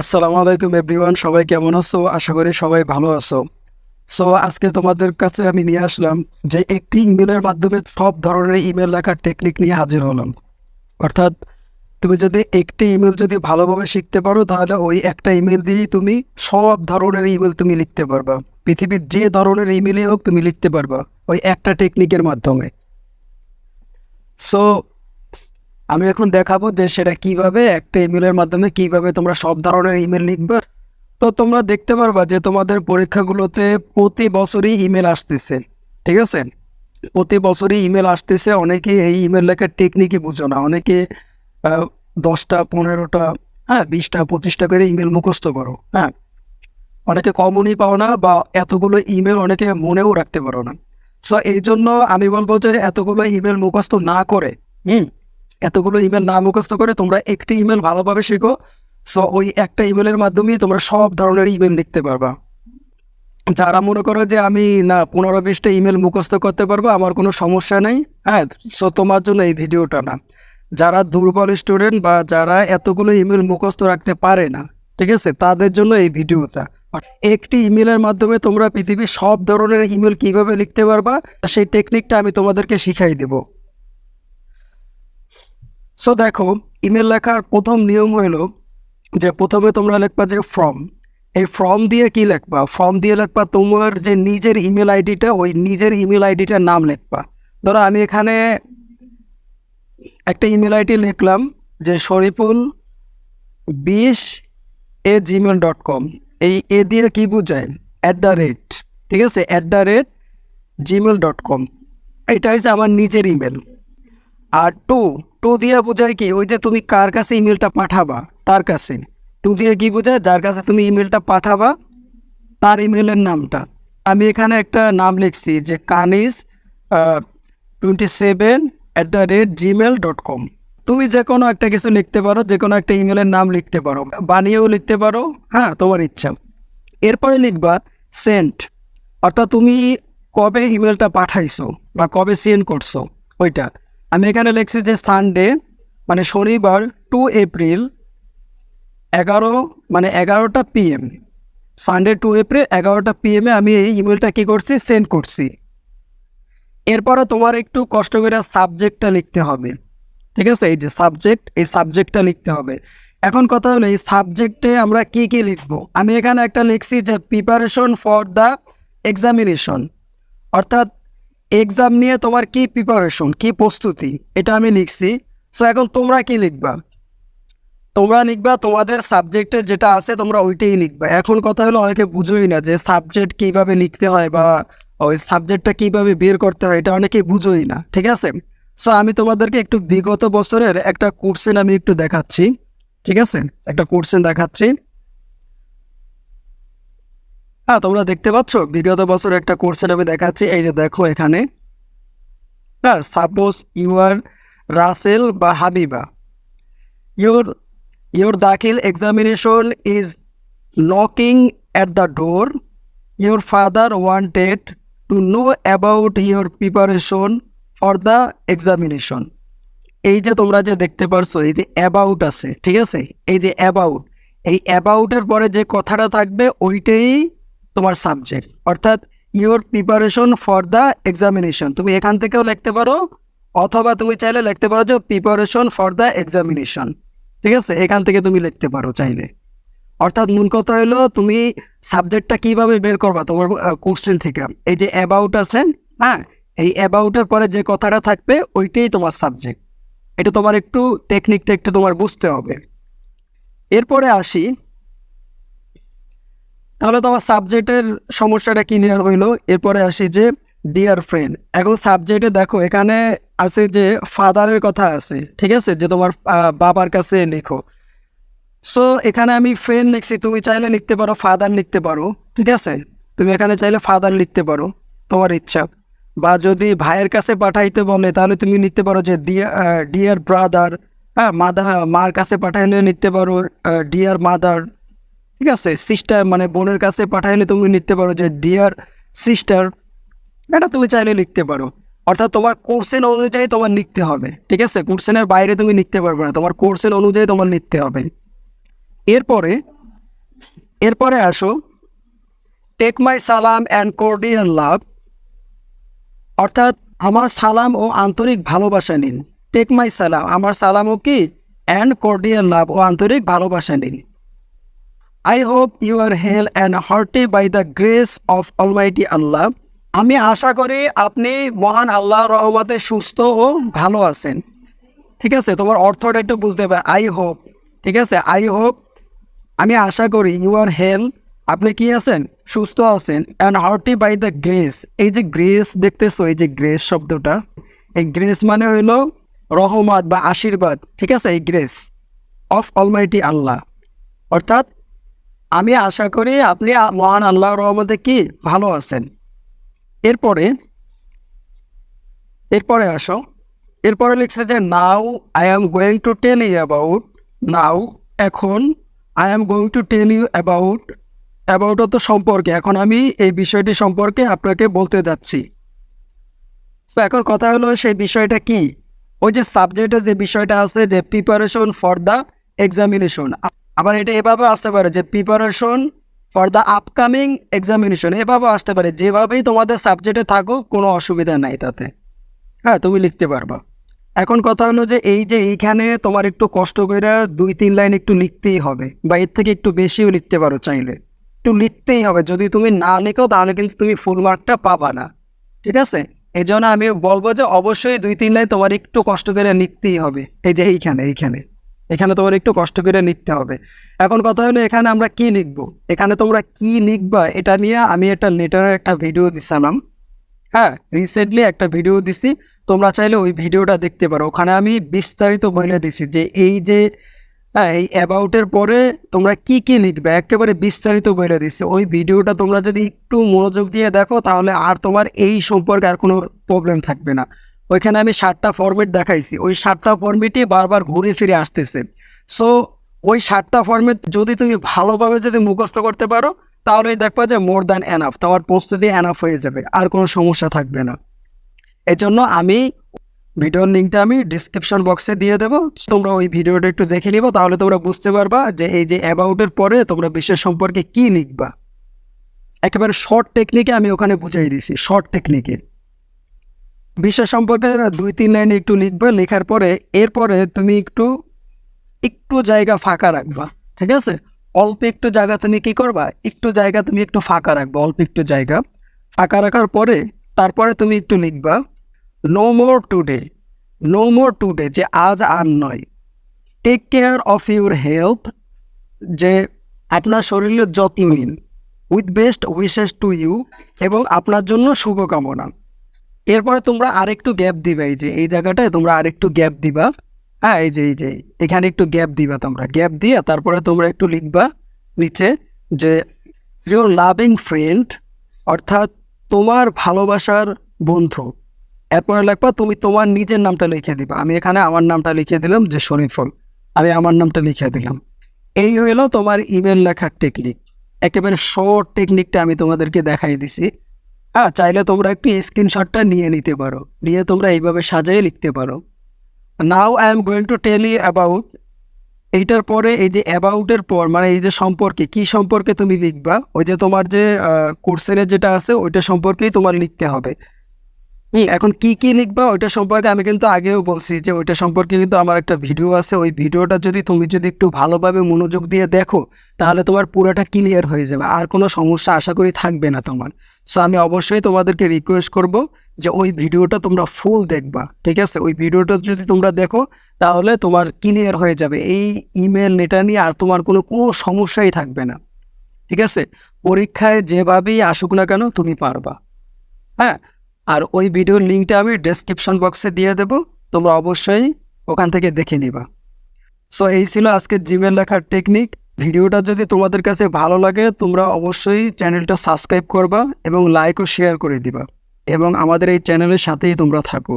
আসসালামু আলাইকুম এভরিওয়ান, সবাই কেমন আছো? আশা করি সবাই ভালো আছো। সো আজকে তোমাদের কাছে আমি নিয়ে আসলাম যে একটি ইমেলের মাধ্যমে সব ধরনের ইমেল লেখার টেকনিক নিয়ে হাজির হলাম। অর্থাৎ, তুমি যদি একটি ইমেল যদি ভালোভাবে শিখতে পারো, তাহলে ওই একটা ইমেল দিয়েই তুমি সব ধরনের ইমেল তুমি লিখতে পারবা। পৃথিবীর যে ধরনের ইমেলই হোক, তুমি লিখতে পারবা ওই একটা টেকনিকের মাধ্যমে। সো আমি এখন দেখাবো যে সেটা কীভাবে, একটা ইমেলের মাধ্যমে কীভাবে তোমরা সব ধরনের ইমেল লিখবে। তো তোমরা দেখতে পারবা যে তোমাদের পরীক্ষাগুলোতে প্রতি বছরই ইমেল আসতেছে, ঠিক আছে? প্রতি বছরই ইমেল আসতেছে অনেকে এই ইমেল লেখার টেকনিকই বুঝো না। অনেকে দশটা, পনেরোটা হ্যাঁ বিশটা, পঁচিশটা করে ইমেল মুখস্থ করো হ্যাঁ? অনেকে কমনই পাও না বা এতগুলো ইমেল অনেকে মনেও রাখতে পারো না। সো এই জন্য আমি বলব যে এতগুলো ইমেল মুখস্থ না করে, হুম? এতগুলো ইমেল না মুখস্থ করে তোমরা একটি ইমেল ভালোভাবে শিখো। সো ওই একটা ইমেলের মাধ্যমেই তোমরা সব ধরনের ইমেল লিখতে পারবা। যারা মনে করো যে আমি না পনেরো বিশটা ইমেল মুখস্থ করতে পারব, আমার কোনো সমস্যা নেই। হ্যাঁ সো তোমার জন্য এই ভিডিওটা না। যারা দুর্বল স্টুডেন্ট বা যারা এতগুলো ইমেল মুখস্থ রাখতে পারে না, ঠিক আছে? তাদের জন্য এই ভিডিওটা। একটি ইমেলের মাধ্যমে তোমরা পৃথিবীর সব ধরনের ইমেল কীভাবে লিখতে পারবা, সেই টেকনিকটা আমি তোমাদেরকে শিখাই দেবো। সো দেখো ইমেল লেখার প্রথম নিয়ম হলো যে প্রথমে তোমরা লিখবা যে ফর্ম এই ফর্ম দিয়ে কি লিখবা? ফর্ম দিয়ে লিখবা তোমার যে নিজের ইমেল আইডিটা, ওই নিজের ইমেল আইডিটার নাম লিখবা। ধরো আমি এখানে একটা ইমেল আইডি লিখলাম যে শরীফুল বিশ এ জিমেল ডট কম এই এ দিয়ে কী বোঝায়? অ্যাট দ্য রেট ঠিক আছে? At the rate Gmail dot com এটা হচ্ছে আমার নিজের ইমেল আর টু টু দিয়ে বোঝায় কি? ওই যে তুমি কার কাছে ইমেলটা পাঠাবা? তার কাছে। টু দিয়ে কি বোঝায়? যার কাছে তুমি ইমেলটা পাঠাবা, তার ইমেলের নামটা। আমি এখানে একটা নাম লিখছি যে Kanis twenty seven at the rate Gmail dot com তুমি যে কোনো একটা কিছু লিখতে পারো যে কোনো একটা ইমেলের নাম লিখতে পারো। বানিয়েও লিখতে পারো হ্যাঁ তোমার ইচ্ছা। এরপরে লিখবা সেন্ট অর্থাৎ তুমি কবে ইমেলটা পাঠাইছো বা কবে সেন্ড করছ, ওইটা। আমি এখানে লিখছি যে সানডে মানে শনিবার টু এপ্রিল এগারো মানে এগারোটা পিএম সানডে টু এপ্রিল এগারোটা পিএমে আমি এই ইমেলটা কী করছি? সেন্ড করছি। এরপরে তোমার একটু কষ্ট করে সাবজেক্টটা লিখতে হবে। ঠিক আছে? এই যে সাবজেক্ট, এই সাবজেক্টটা লিখতে হবে। এখন কথা হলো, এই সাবজেক্টে আমরা কি কি লিখব? আমি এখানে একটা লিখছি যে প্রিপারেশন ফর দ্য এক্সামিনেশন অর্থাৎ এক্সাম নিয়ে তোমার কি প্রিপারেশন কি প্রস্তুতি? এটা আমি লিখছি। সো এখন তোমরা কি লিখবা? তোমরা লিখবা তোমাদের সাবজেক্টে যেটা আছে তোমরা ওইটাই লিখবা। এখন কথা হলো অনেকে বুঝোই না যে সাবজেক্ট কীভাবে লিখতে হয় বা ওই সাবজেক্টটা কীভাবে বের করতে হয়, এটা অনেকেই বুঝোই না, ঠিক আছে? সো আমি তোমাদেরকে একটু বিগত বছরের একটা কোর্সেন আমি একটু দেখাচ্ছি, ঠিক আছে? একটা কোর্সেন দেখাচ্ছি। হ্যাঁ তোমরা দেখতে পাচ্ছ? বিগত বছর একটা কোর্সের আমি দেখাচ্ছি। এই যে দেখো এখানে। হ্যাঁ সাপোজ ইউ আর রাসেল বা Habiba your your Dakhil examination is knocking at the door your father wanted to know about your preparation for the examination এই যে তোমরা যে দেখতে পারছ, এই যে অ্যাবাউট আছে, ঠিক আছে? এই যে অ্যাবাউট এই অ্যাবাউটের পরে যে কথাটা থাকবে, ওইটাই তোমার সাবজেক্ট অর্থাৎ your preparation for the examination তুমি এখান থেকেও লিখতে পারো, অথবা তুমি চাইলে লিখতে পারো যে প্রিপারেশন ফর দ্য এক্সামিনেশন ঠিক আছে? এখান থেকে তুমি লিখতে পারো চাইলে। অর্থাৎ মূল কথা হলো, তুমি সাবজেক্টটা কীভাবে বের করবা তোমার কোশ্চেন থেকে? এই যে অ্যাবাউট আছে হ্যাঁ? এই অ্যাবাউটের পরে যে কথাটা থাকবে, ওইটাই তোমার সাবজেক্ট এটা তোমার একটু টেকনিকটা একটু তোমার বুঝতে হবে। এরপরে আসি তাহলে তোমার সাবজেক্টের সমস্যাটা ক্লিয়ার হইল। এরপরে আসি যে ডিয়ার ফ্রেন্ড এখন সাবজেক্টে দেখো, এখানে আছে যে ফাদারের কথা আছে, ঠিক আছে? যে তোমার বাবার কাছে লেখো। সো এখানে আমি ফ্রেন্ড লিখছি, তুমি চাইলে লিখতে পারো ফাদার লিখতে পারো, ঠিক আছে? তুমি এখানে চাইলে ফাদার লিখতে পারো, তোমার ইচ্ছা। বা যদি ভাইয়ের কাছে পাঠাইতে বলে, তাহলে তুমি লিখতে পারো যে ডিয়ার ব্রাদার হ্যাঁ মাদার মার কাছে পাঠাইলে লিখতে পারো ডিয়ার মাদার ঠিক আছে? সিস্টার মানে বোনের কাছে পাঠাইলে তুমি লিখতে পারো যে ডিয়ার সিস্টার এটা তুমি চাইলে লিখতে পারো। অর্থাৎ তোমার কোর্সেন অনুযায়ী তোমার লিখতে হবে, ঠিক আছে? কোর্সেনের বাইরে তুমি লিখতে পারবে না, তোমার কোর্সেন অনুযায়ী তোমার লিখতে হবে। এরপরে এরপরে আসো। টেক মাই সালাম অ্যান্ড কোর্ডিয়াল লাভ অর্থাৎ আমার সালাম ও আন্তরিক ভালোবাসা নিন। টেক মাই সালাম আমার সালাম ও কি? অ্যান্ড কোর্ডিয়াল লাভ ও আন্তরিক ভালোবাসা নিন। I hope you are hale and hearty by the grace of almighty Allah আমি আশা করি আপনি মহান আল্লাহ রহমতে সুস্থ ও ভালো আছেন। ঠিক আছে, তোমার অর্থটা একটু বুঝতে হবে। আই হোপ ঠিক আছে আই হোপ আমি আশা করি ইউ আর হেল আপনি কি আছেন? সুস্থ আছেন and hearty by the grace এই যে গ্রেস দেখতেছো, এই যে গ্রেস শব্দটা, এই গ্রেস মানে হইল রহমত বা আশীর্বাদ। ঠিক আছে, এই গ্রেস অফ অলমাইটি আল্লাহ অর্থাৎ আমি আশা করি আপনি মহান আল্লাহ রহমতে কি ভালো আছেন। এরপরে এরপরে আসো। এরপরে লিখছে যে now I am going to tell you about now এখন I am going to tell you about about তো সম্পর্কে। এখন আমি এই বিষয়টি সম্পর্কে আপনাকে বলতে যাচ্ছি। তো এখন কথা হলো সেই বিষয়টা কি? ওই যে সাবজেক্টের যে বিষয়টা আছে, যে প্রিপারেশন ফর দ্য এক্সামিনেশন আবার এটা এভাবে আসতে পারে যে preparation for the upcoming examination এভাবে আসতে পারে। যেভাবেই তোমাদের সাবজেক্টে থাকো কোনো অসুবিধা নাই তাতে। হ্যাঁ তুমি লিখতে পারবা। এখন কথা হলো যে এই যে এইখানে তোমার একটু কষ্ট করে দুই, তিন লাইন একটু লিখতেই হবে, বা এর থেকে একটু বেশিও লিখতে পারো চাইলে। একটু লিখতেই হবে। যদি তুমি না লিখো, তাহলে কিন্তু তুমি ফুল মার্কটা পাবা না। ঠিক আছে? এই জন্য আমি বলব যে অবশ্যই দুই, তিন লাইন তোমার একটু কষ্ট করে লিখতেই হবে। এই যে এইখানে এইখানে। এখানে তোমার একটু কষ্ট করে লিখতে হবে। এখন কথা হলো এখানে আমরা কি লিখব? এখানে তোমরা কি লিখবা এটা নিয়ে আমি একটা লেটারের একটা ভিডিও দিছিলাম। হ্যাঁ রিসেন্টলি একটা ভিডিও দিছি। তোমরা চাইলে ওই ভিডিওটা দেখতে পারো। ওখানে আমি বিস্তারিত বলে দিছি যে এই যে হ্যাঁ এই অ্যাবাউটের পরে তোমরা কি কি লিখবে? একেবারে বিস্তারিত বলে দিচ্ছি ওই ভিডিওটা তোমরা যদি একটু মনোযোগ দিয়ে দেখো তাহলে আর তোমার এই সম্পর্কে আর কোনো প্রবলেম থাকবে না। ওইখানে আমি সাতটা ফর্মেট দেখাইছি। ওই সাতটা ফর্মেটই বারবার ঘুরে ফিরে আসতেছে। সো ওই সাতটা ফর্মেট যদি তুমি ভালোভাবে যদি মুখস্থ করতে পারো তাহলেই দেখবা যে মোর দ্যান এনাফ তোমার প্রস্তুতি এনাফ হয়ে যাবে, আর কোনো সমস্যা থাকবে না। এই জন্য আমি ভিডিওর লিঙ্কটা আমি ডিসক্রিপশন বক্সে দিয়ে দেবো। তোমরা ওই ভিডিওটা একটু দেখে নিবো, তাহলে তোমরা বুঝতে পারবা যে এই যে অ্যাবাউটের পরে তোমরা বিশ্বের সম্পর্কে কি লিখবা। একেবারে শর্ট টেকনিকে আমি ওখানে বুঝাই দিছি শর্ট টেকনিকে বিশ্ব সম্পর্কে দুই, তিন লাইনে একটু লিখবে, লেখার পরে এরপরে তুমি একটু একটু জায়গা ফাঁকা রাখবা, ঠিক আছে? অল্প একটু জায়গা তুমি কি করবা? একটু জায়গা তুমি একটু ফাঁকা রাখবা, অল্প একটু জায়গা ফাঁকা রাখার পরে তারপরে তুমি একটু লিখবা no more today no more today যে আজ আর নয়। Take care of your health যে আপনার শরীরের যত্ন নিন। With best wishes to you এবং আপনার জন্য শুভকামনা। এরপরে তোমরা আরেকটু গ্যাপ দিবা, এই যে এই জায়গাটায় তোমরা আরেকটু গ্যাপ দিবা। হ্যাঁ এই যে এই যে, এখানে একটু গ্যাপ দিবা তোমরা। গ্যাপ দিয়ে তারপরে তোমরা একটু লিখবা নিচে যে ইউর লাভিং ফ্রেন্ড অর্থাৎ তোমার ভালোবাসার বন্ধু। এরপরে লিখবা, তুমি তোমার নিজের নামটা লিখে দিবা। আমি এখানে আমার নামটা লিখে দিলাম যে শরীফল। আমি আমার নামটা লিখে দিলাম। এই হলো তোমার ইমেল লেখার টেকনিক একেবারে শর্ট টেকনিকটা আমি তোমাদেরকে দেখাই দিছি। হ্যাঁ চাইলে তোমরা একটু স্ক্রিনশটটা নিয়ে নিতে পারো। নিয়ে তোমরা এইভাবে সাজিয়ে লিখতে পারো। Now I am going to tell you about এইটার পরে এই যে অ্যাবাউটের পর মানে এই যে সম্পর্কে, কি সম্পর্কে তুমি লিখবা? ওই যে তোমার যে কোর্সেনের যেটা আছে, ওইটা সম্পর্কেই তোমার লিখতে হবে। এখন কি কি লিখবা ওইটা সম্পর্কে আমি কিন্তু আগেও বলছি যে ওইটা সম্পর্কে কিন্তু আমার একটা ভিডিও আছে। ওই ভিডিওটা যদি তুমি যদি একটু ভালোভাবে মনোযোগ দিয়ে দেখো, তাহলে তোমার পুরোটা ক্লিয়ার হয়ে যাবে। আর কোনো সমস্যা আশা করি থাকবে না তোমার। সো আমি অবশ্যই তোমাদেরকে রিকোয়েস্ট করব যে ওই ভিডিওটা তোমরা ফুল দেখবা, ঠিক আছে? ওই ভিডিওটা যদি তোমরা দেখো, তাহলে তোমার ক্লিয়ার হয়ে যাবে। এই ইমেল এটা নিয়ে আর তোমার কোনো কোনো সমস্যাই থাকবে না, ঠিক আছে? পরীক্ষায় যেভাবেই আসুক না কেন, তুমি পারবা। হ্যাঁ? আর ওই ভিডিওর লিঙ্কটা আমি ডেসক্রিপশন বক্সে দিয়ে দেব। তোমরা অবশ্যই ওখান থেকে দেখে নিবা। সো এই ছিল আজকের জিমেল লেখার টেকনিক ভিডিওটা যদি তোমাদের কাছে ভালো লাগে, তোমরা অবশ্যই চ্যানেলটা সাবস্ক্রাইব করবা এবং লাইক ও শেয়ার করে দিবা। এবং আমাদের এই চ্যানেলের সাথেই তোমরা থাকো।